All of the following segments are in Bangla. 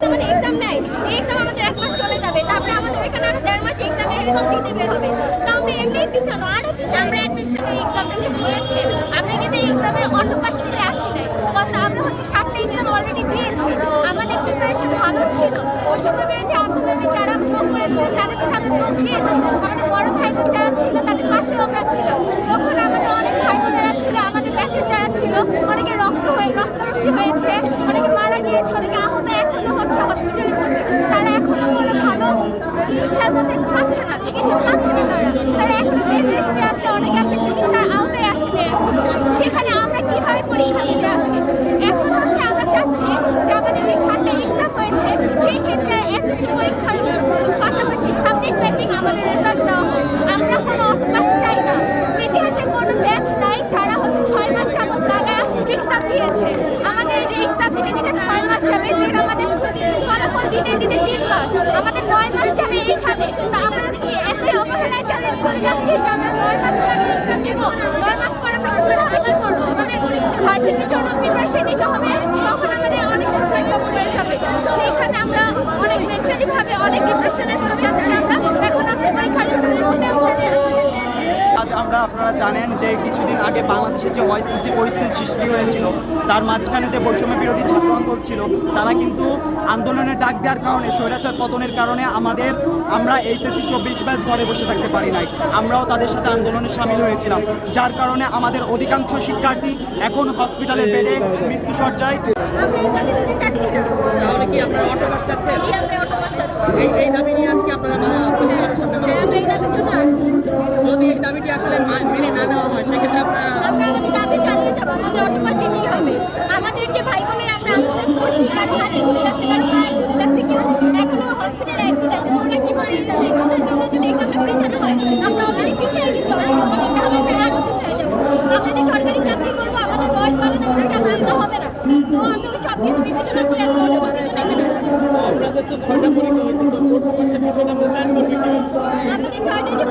আমাদের এখানে আরও দেড় মাসে এক্সামের দিতে বের হবে। তা আমরা এমনি পিছানো, আরও পিছানো। আমরা এক্সামের অন্য পাশ থেকে আসি নাই। কজ আমরা হচ্ছে সাতটা এক্সাম অলরেডি দিয়েছি। আমাদের প্রিপারেশন ভালো ছিল। বৈষম্য বিরোধী আন্দোলনে যারা যোগ করেছিল, তাদের দিয়েছি। আমাদের বড় ভাই যারা ছিল আমরা কোনো অটোপাস চাই না। ইতিহাসে কোনো ব্যাচ নাই যারা হচ্ছে ছয় মাস যাবত লাগা এক্সাম দিয়েছে। আমাদের এক্সাম দিতে দিতে ছয় মাস যাবে দেন আমাদের ফলাফল দিতে দিতে তিন মাস। আমাদের নয় মাস যাবে এইখানে। তা আমরা কি এতই অবহেলায় চলে যাচ্ছি, যে আমরা নয় মাস এক্সাম দেবো, নয় মাস পরে আমরা কীভাবে কি করব? আমাদের ভার্সিটির জন্য প্রিপারেশন নিতে হবে, তখন আমাদের অনেক সময় কম পড়ে যাবে। সেইখানে আমরা অনেক মেন্টালি ভাবে অনেক ডিপ্রেশনের সাথে যাচ্ছি আমরা। আজ আপনারা জানেন যে কিছুদিন আগে বাংলাদেশে যে ওয়াইসিসি পরিস্থিতি সৃষ্টি হয়েছিল তার মাঝখানে যে বৈষম্য বিরোধী ছাত্র আন্দোলন ছিল তারা কিন্তু আন্দোলনের ডাক দেওয়ার কারণে স্বৈরাচার পতনের কারণে আমাদের আমরা এই এইচএসসি চব্বিশ ব্যাচ ঘরে বসে থাকতে পারি নাই। আমরাও তাদের সাথে আন্দোলনে সামিল হয়েছিলাম যার কারণে আমাদের অধিকাংশ শিক্ষার্থী এখন হসপিটালে বেডে মৃত্যুসজ্জায়। তাহলে কি আপনারা চাচ্ছেন? এই এই দাবি নিয়ে আজকে আপনারা আহ, প্রতিবাদের সামনে বলুন। হ্যাঁ আমরা এই দাবির জন্য আসছি যদি এই দাবিটি আসলে মা- মেনে না নেওয়া হয় সেক্ষেত্রে আপনারা আমরা আমাদের দাবি চালিয়ে যাব আমাদের অটোপাস দিতেই হবে। আমাদের যে ভাই বোনেরা আমরা আন্দোলন করছি কারও হাতে গুলি লাগছে কারও পায়ে গুলি লাগছে কেউ এখনও হসপিটালে অ্যাডমিট আছে তোমরা কীভাবে এক্সাম দেবে আমাদের জন্য যদি এক্সামটা পেছানো হয় আমরা অলরেডি পিছিয়ে গেছি অলরেডি অনেক তাহলে আমরা আরও পিছিয়ে যাব। আমরা যে সরকারি চাকরি করব আমাদের বয়স বাড়ে আমাদের চাকরি দিতে হবে না। তো আমরা ওই সব কিছু বিবেচনা করে আজকে অটোপাস দিতে এখানে আসছি আপনাদের তো ছয়টা পরীক্ষা হয়েছে তো অটোপাসের বিষয়টা মূল্যায়ন করবে কি আমাদের ছয়টা যে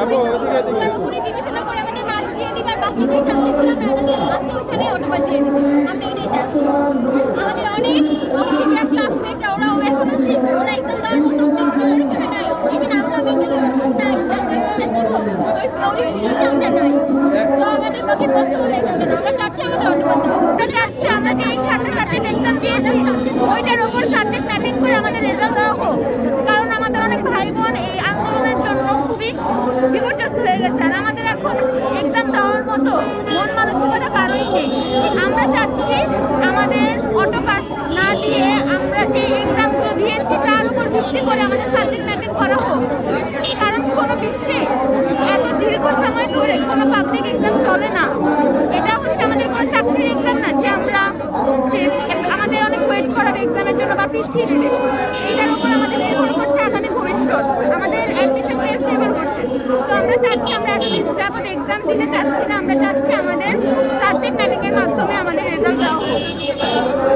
পরীক্ষা বিবেচনা করে আমাদের মার্কস দিয়ে দিবে আর বাকি যে সাবজেক্টগুলো আমরা আজকে আজকে ওখানে অটোপাস দিয়ে দিবে। আমরা এটাই চাচ্ছি। আমাদের অনেক হচ্ছে কি ক্লাসমেটরা ওরা এখনও ওরা এক্সাম দেওয়ার মতো প্রিপারেশনে নাই। ইভেন আমরা মেন্টালি আমরা এক্সামটা দিব। ওই ফিনিশনটা নাই তো আমাদের পক্ষে পসিবল এক্সামটা দেওয়া। আমরা চাচ্ছি আমাদের অটোপাস দেওয়া চাচ্ছি আমরা যে এই সাতটা সাবজেক্ট এক্সাম দিয়েছি ওইটার উপর সাবজেক্ট ম্যাপিং করে আমাদের রেজাল্ট দেওয়া হোক। কারণ আমাদের অনেক ভাই বোন এই আন্দোলনের জন্য খুবই বিপর্যস্ত হয়ে গেছে। আর আমাদের এখন এক্সাম দেওয়ার মতো মন মানসিকতা কারোই নেই। আমরা চাচ্ছি আমাদের অটো পাস না দিয়ে আমরা যে এক্সামগুলো দিয়েছি তার উপর ভিত্তি করে আমাদের সাবজেক্ট ম্যাপিং করা হোক। কারণ কোনো বিশ্বে এত দীর্ঘ সময় ধরে কোনো পাবলিক এক্সাম চলে না। এটা হচ্ছে আমাদের কোনো চাকরির এক্সাম না যে আমরা আমাদের অনেক ওয়েট করাবে এক্সামের জন্য বা পিছিয়ে দেবে এইটার উপর আমাদের নির্ভর করছে আগামী ভবিষ্যৎ আমাদের অ্যাডমিশন টেস্ট নির্ভর করছে তো আমরা চাচ্ছি আমরা এতদিন যাবত এক্সাম দিতে চাচ্ছি না, আমরা চাচ্ছি আমাদের সাবজেক্ট ম্যাপিংয়ের মাধ্যমে আমাদের রেজাল্ট দেওয়া হোক।